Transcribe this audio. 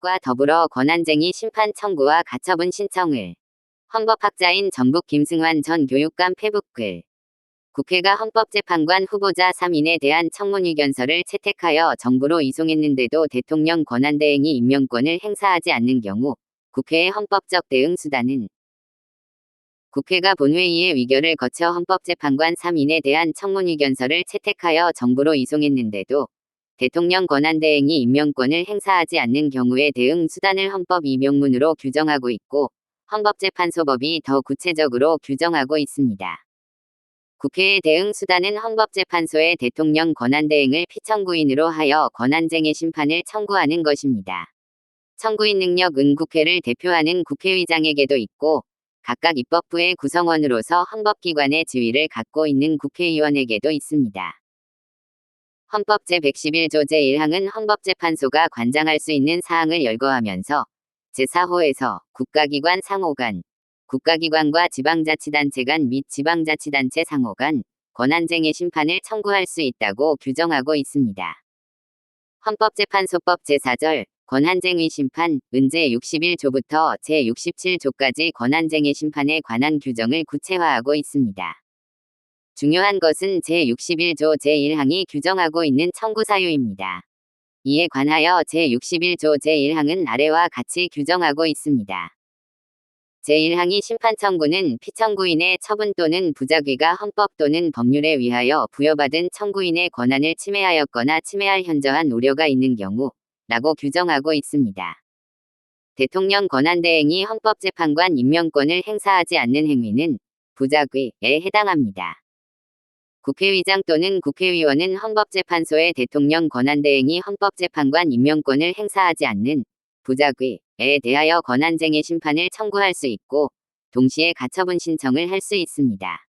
과 더불어 권한쟁의 심판 청구와 가처분 신청을. 헌법학자인 전북 김승환 전 교육감 페북글. 국회가 헌법재판관 후보자 3인에 대한 청문의견서를 채택하여 정부로 이송했는데도 대통령 권한대행이 임명권을 행사하지 않는 경우 국회의 헌법적 대응 수단은 국회가 본회의의 의결을 거쳐 헌법재판관 3인에 대한 청문의견서를 채택하여 정부로 이송했는데도 대통령 권한대행이 임명권을 행사하지 않는 경우의 대응 수단을 헌법 이명문으로 규정하고 있고 헌법재판소법이 더 구체적으로 규정하고 있습니다. 국회의 대응 수단은 헌법재판소에 대통령 권한대행을 피청구인으로 하여 권한쟁의 심판을 청구하는 것입니다. 청구인 능력은 국회를 대표하는 국회의장에게도 있고 각각 입법부의 구성원으로서 헌법기관의 지위를 갖고 있는 국회의원에게도 있습니다. 헌법 제111조 제1항은 헌법재판소가 관장할 수 있는 사항을 열거하면서 제4호에서 국가기관 상호 간, 국가기관과 지방자치단체 간 및 지방자치단체 상호 간 권한쟁의 심판을 청구할 수 있다고 규정하고 있습니다. 헌법재판소법 제4절 권한쟁의 심판, 은제 61조부터 제67조까지 권한쟁의 심판에 관한 규정을 구체화하고 있습니다. 중요한 것은 제61조 제1항이 규정하고 있는 청구 사유입니다. 이에 관하여 제61조 제1항은 아래와 같이 규정하고 있습니다. 제1항이 심판 청구는 피청구인의 처분 또는 부작위가 헌법 또는 법률에 의하여 부여받은 청구인의 권한을 침해하였거나 침해할 현저한 우려가 있는 경우 라고 규정하고 있습니다. 대통령 권한대행이 헌법재판관 임명권을 행사하지 않는 행위는 부작위에 해당합니다. 국회의장 또는 국회의원은 헌법재판소의 대통령 권한대행이 헌법재판관 임명권을 행사하지 않는 부작위에 대하여 권한쟁의 심판을 청구할 수 있고 동시에 가처분 신청을 할 수 있습니다.